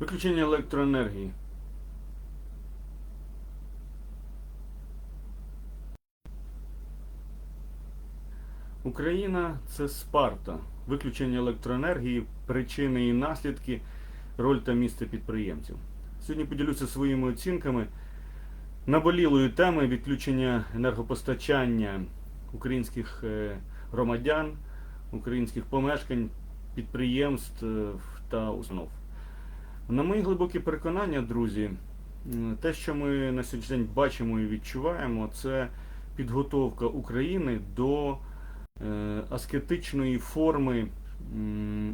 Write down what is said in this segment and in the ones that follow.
Виключення електроенергії. Україна це Спарта. Виключення електроенергії, причини і наслідки, роль та місце підприємців. Сьогодні поділюся своїми оцінками наболілої теми відключення енергопостачання українських е, громадян, українських помешкань, підприємств е, та установ. На мої глибокі переконання, друзі, те, що ми на сьогоднішній день бачимо і відчуваємо, це підготовка України до е, аскетичної форми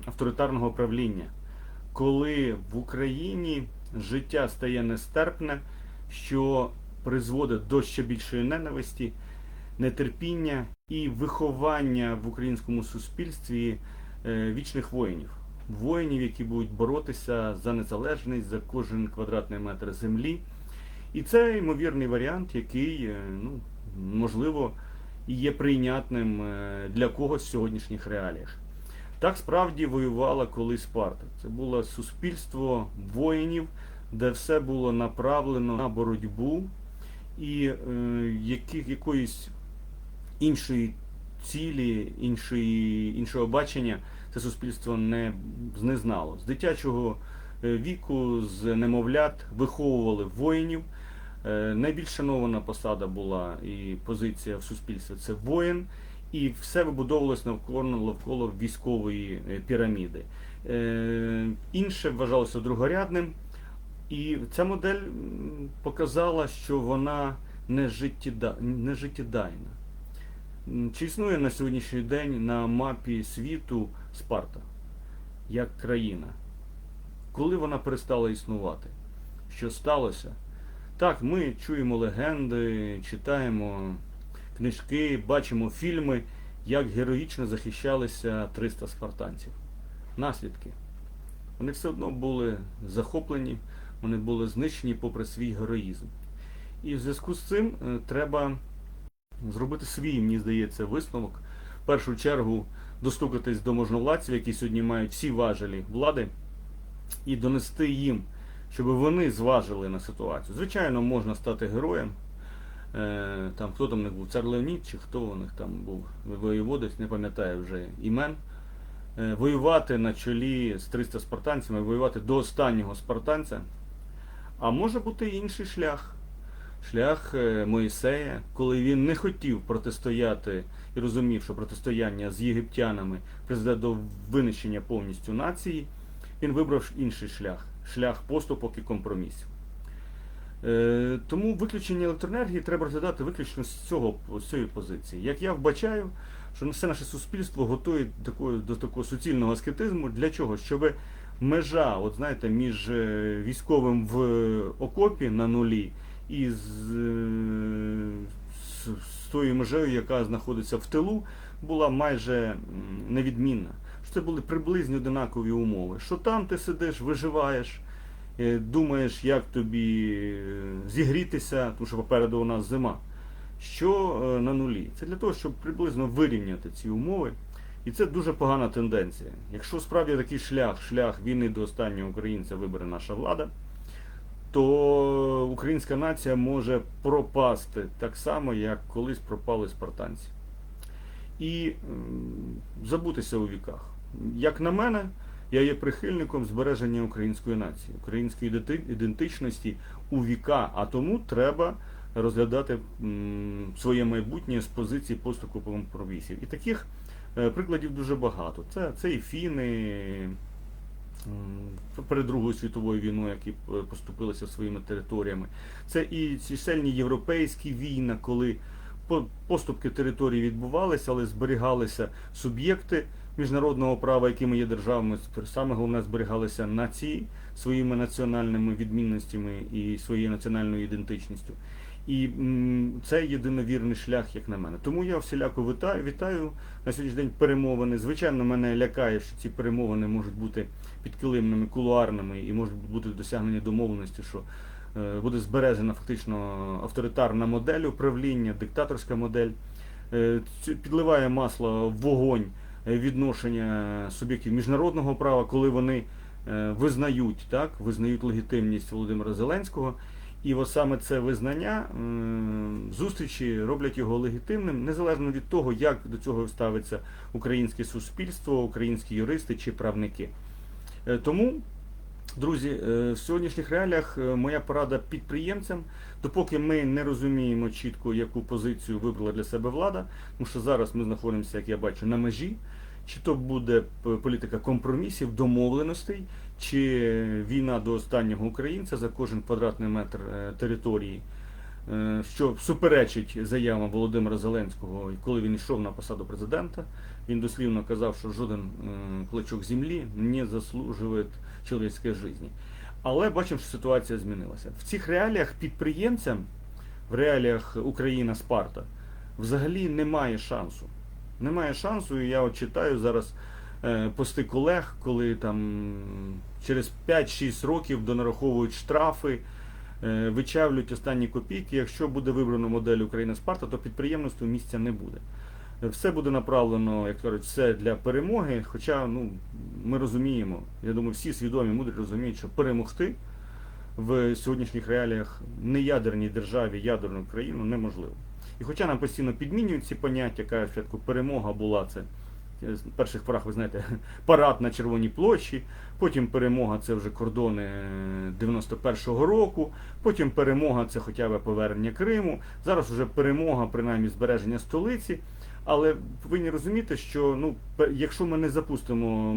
авторитарного правління, коли в Україні життя стає нестерпне, що призводить до ще більшої ненависті, нетерпіння і виховання в українському суспільстві е, вічних воїнів. Воїнів, які будуть боротися за незалежність, за кожен квадратний метр землі. І це ймовірний варіант, який, е, ну, можливо, і є прийнятним е, для когось в сьогоднішніх реаліях. Так справді воювала колись Спарта. Це було суспільство воїнів, де все було направлено на боротьбу і е, які, якоїсь іншої цілі, іншої, іншого бачення це суспільство не, не знало. З дитячого е, віку, з немовлят виховували воїнів. Е, Найбільш шанована посада була і позиція в суспільстві це воїн, і все вибудовувалось навколо навколо військової е, піраміди. Інше вважалося другорядним, і ця модель показала, що вона не життєдайна. Чи існує на сьогоднішній день на мапі світу Спарта як країна? Коли вона перестала існувати? Що сталося? Так, ми чуємо легенди, читаємо книжки, бачимо фільми, як героїчно захищалися 300 спартанців. Наслідки. Вони все одно були захоплені, вони були знищені попри свій героїзм. І в зв'язку з цим е, треба зробити свій, мені здається, висновок. В першу чергу достукатись до можновладців, які сьогодні мають всі важелі влади, і донести їм, щоб вони зважили на ситуацію. Звичайно, можна стати героєм. Е, Там хто там них був цар Леонід, чи хто у них там був воєводець, не пам'ятаю вже імен. Е, Воювати на чолі з 300 спартанцями, воювати до останнього спартанця. А може бути інший шлях. Шлях е, Моїсея, коли він не хотів протистояти і розумів, що протистояння з єгиптянами призведе до винищення повністю нації, він вибрав інший шлях шлях поступок і компромісів. Е, тому виключення електроенергії треба розглядати виключно з цього з цієї позиції. Як я вбачаю, що все наше суспільство готує до такого суцільного аскетизму. Для чого? Щоб межа, от знаєте, між е, військовим в окопі на нулі і з, е, з, з тою межею, яка знаходиться в тилу, була майже невідмінна. Це були приблизно одинакові умови. Що там ти сидиш, виживаєш, е, думаєш, як тобі е, зігрітися, тому що попереду у нас зима. Що на нулі? Це для того, щоб приблизно вирівняти ці умови. І це дуже погана тенденція. Якщо справді такий шлях, шлях війни до останнього українця вибере наша влада, то українська нація може пропасти так само, як колись пропали спартанці. І забутися у віках. Як на мене, я є прихильником збереження української нації, української ідентичності у віка, а тому треба розглядати своє майбутнє з позиції поступу компромісів. І таких е, прикладів дуже багато. Це, це і фіни перед Другою світовою війною, які е, поступилися своїми територіями. Це і чисельні європейські війни, коли поступки територій відбувалися, але зберігалися суб'єкти міжнародного права, якими є державами. Саме головне зберігалися нації своїми національними відмінностями і своєю національною ідентичністю. І це єдиновірний шлях, як на мене. Тому я всіляко вітаю, вітаю на сьогоднішній день перемовини. Звичайно, мене лякає, що ці перемовини можуть бути підкилимними, кулуарними і можуть бути досягнені домовленості, що е, буде збережена фактично авторитарна модель управління, диктаторська модель. Е, Підливає масло в вогонь відношення суб'єктів міжнародного права, коли вони е, визнають, так, визнають легітимність Володимира Зеленського. І от саме це визнання зустрічі роблять його легітимним, незалежно від того, як до цього ставиться українське суспільство, українські юристи чи правники. Е, Тому, друзі, е, в сьогоднішніх реаліях е, моя порада підприємцям, допоки ми не розуміємо чітко, яку позицію вибрала для себе влада, тому що зараз ми знаходимося, як я бачу, на межі. Чи то буде політика компромісів, домовленостей, чи війна до останнього українця за кожен квадратний метр е, території, е, що суперечить заявам Володимира Зеленського, коли він йшов на посаду президента. Він дослівно казав, що жоден е, клочок землі не заслужує чоловічської житті. Але бачимо, що ситуація змінилася. В цих реаліях підприємцям, в реаліях Україна-Спарта, взагалі немає шансу. Немає шансу, і я от читаю зараз пости колег, коли там через 5-6 років донараховують штрафи, е, вичавлюють останні копійки. Якщо буде вибрано модель Україна-Спарта, то підприємництву місця не буде. Е, Все буде направлено, як кажуть, все для перемоги. Хоча ну, ми розуміємо, я думаю, всі свідомі, мудрі розуміють, що перемогти в сьогоднішніх реаліях неядерній державі, ядерну країну неможливо. І хоча нам постійно підмінюють ці поняття, кажуть, спочатку перемога була це е, з перших порах, ви знаєте, парад на Червоній площі, потім перемога це вже кордони е, 91-го року, потім перемога це хоча б повернення Криму, зараз вже перемога, принаймні збереження столиці. Але повинні розуміти, що ну, якщо ми не запустимо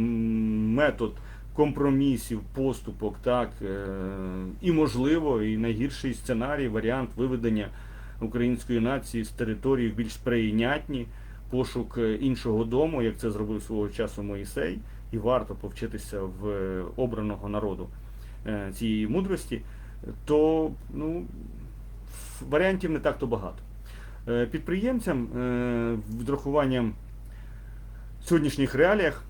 метод компромісів, поступок, так, е, і можливо, і найгірший сценарій, варіант виведення української нації з території в більш прийнятні, пошук е, іншого дому, як це зробив свого часу Моїсей, і варто повчитися в е, обраного народу е, цієї мудрості, то ну, варіантів не так-то багато. Підприємцям врахуванням сьогоднішніх реаліях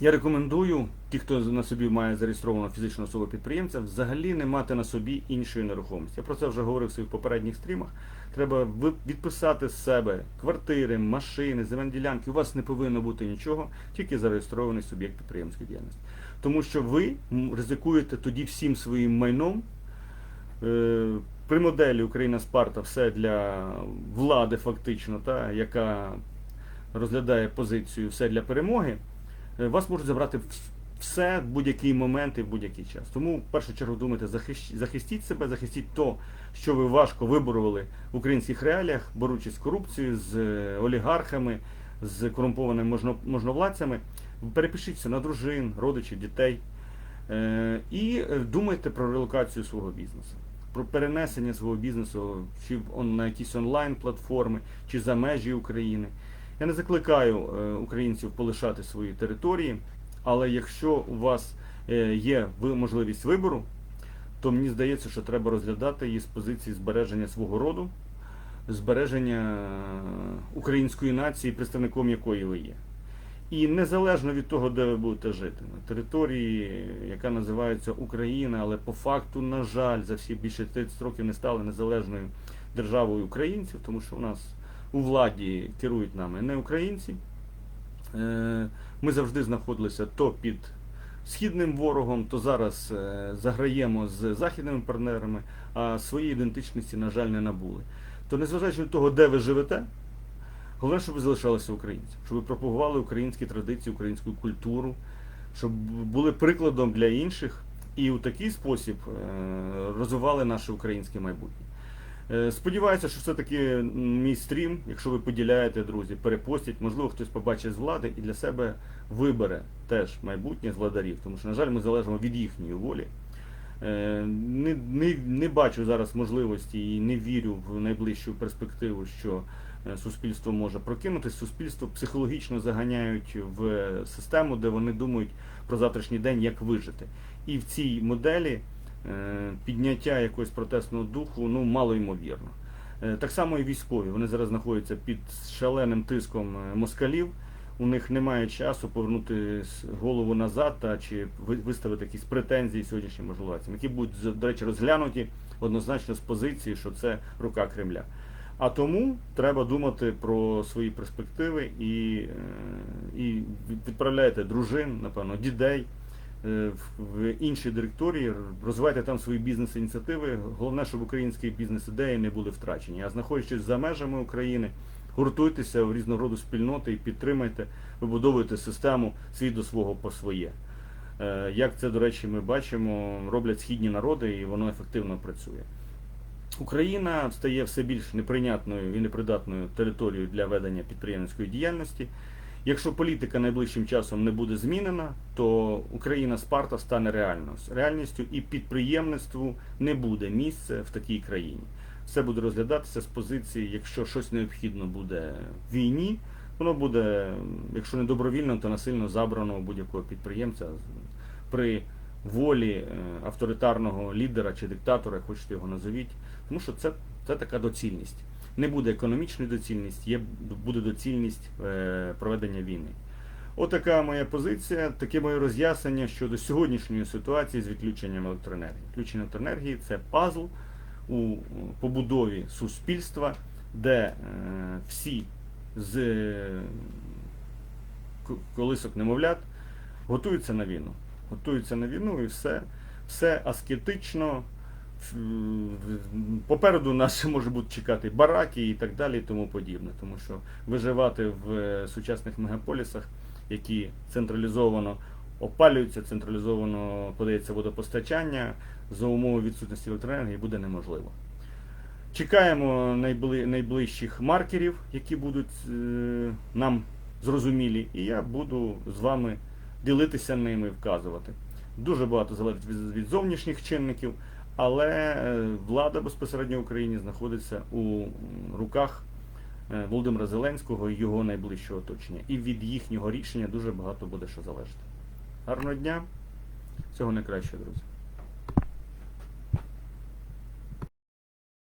я рекомендую, ті, хто на собі має зареєстровану фізичну особу підприємця, взагалі не мати на собі іншої нерухомості. Я про це вже говорив в своїх попередніх стрімах. Треба відписати з себе квартири, машини, земельні ділянки. У вас не повинно бути нічого, тільки зареєстрований суб'єкт підприємської діяльності. Тому що ви ризикуєте тоді всім своїм майном. Е, При моделі Україна Спарта все для влади, фактично, та, яка розглядає позицію все для перемоги, е, вас можуть забрати все в будь-який момент і в будь-який час. Тому в першу чергу думайте, захистіть себе, захистіть то, що ви важко виборювали в українських реаліях, борючись з корупцією, з е, олігархами, з корумпованими можно- можновладцями. Перепишіться на дружин, родичів, дітей. Е, І е, думайте про релокацію свого бізнесу, про перенесення свого бізнесу чи на якісь онлайн-платформи, чи за межі України. Я не закликаю українців полишати свої території, але якщо у вас е, є можливість вибору, то мені здається, що треба розглядати її з позиції збереження свого роду, збереження е, української нації, представником якої ви є. І незалежно від того, де ви будете жити, на території, яка називається Україна, але по факту, на жаль, за всі більше 30 років не стали незалежною державою українців, тому що у нас у владі керують нами не українці. Е, Ми завжди знаходилися то під східним ворогом, то зараз е, заграємо з західними партнерами, а своєї ідентичності, на жаль, не набули. То незважаючи від того, де ви живете, Головне, щоб ви залишалися українцями, щоб ви пропагували українські традиції, українську культуру, щоб були прикладом для інших і у такий спосіб е, розвивали наше українське майбутнє. Е, Сподіваюся, що все-таки мій стрім, якщо ви поділяєте, друзі, перепостять, можливо, хтось побачить з влади і для себе вибере теж майбутнє з владарів, тому що, на жаль, ми залежимо від їхньої волі. Е, Не, не, не бачу зараз можливості і не вірю в найближчу перспективу, що е, суспільство може прокинутися. Суспільство психологічно заганяють в систему, де вони думають про завтрашній день, як вижити. І в цій моделі підняття якогось протестного духу ну, мало ймовірно. Е, Так само і військові. Вони зараз знаходяться під шаленим тиском е, москалів. У них немає часу повернути голову назад та чи ви- виставити якісь претензії сьогоднішнім можновладцям, які будуть, до речі, розглянуті однозначно з позиції, що це рука Кремля. А тому треба думати про свої перспективи і, е, і від- відправляйте дружин, напевно, дітей е, в- в інші директорії, розвивайте там свої бізнес-ініціативи. Головне, щоб українські бізнес-ідеї не були втрачені. А знаходячись за межами України, гуртуйтеся в різного роду спільноти і підтримайте, вибудовуйте систему свій до свого по своє. Е, Як це, до речі, ми бачимо, роблять східні народи, і воно ефективно працює. Україна стає все більш неприйнятною і непридатною територією для ведення підприємницької діяльності. Якщо політика найближчим часом не буде змінена, то Україна Спарта стане реальністю. і підприємництву не буде місця в такій країні. Все буде розглядатися з позиції, якщо щось необхідно буде в війні, воно буде, якщо не добровільно, то насильно забрано будь-якого підприємця при волі е, авторитарного лідера чи диктатора, хочете його назовіть, тому що це, це така доцільність. Не буде економічної доцільності, є, буде доцільність е, проведення війни. Отака моя позиція, таке моє роз'яснення щодо сьогоднішньої ситуації з відключенням електроенергії. Відключення електроенергії це пазл у побудові суспільства, де е, всі з е, колисок немовлят готуються на війну. Готуються на війну і все, все аскетично. Попереду нас може бути чекати бараки і так далі, і тому подібне. Тому що виживати в е, сучасних мегаполісах, які централізовано опалюються, централізовано подається водопостачання, за умови відсутності електроенергії буде неможливо. Чекаємо найбли, найближчих маркерів, які будуть е, нам зрозумілі, і я буду з вами ділитися ними і вказувати. Дуже багато залежить від зовнішніх чинників, але е, влада безпосередньо в Україні знаходиться у руках е, Володимира Зеленського і його найближчого оточення. І від їхнього рішення дуже багато буде що залежати. Гарного дня, всього найкращого, друзі.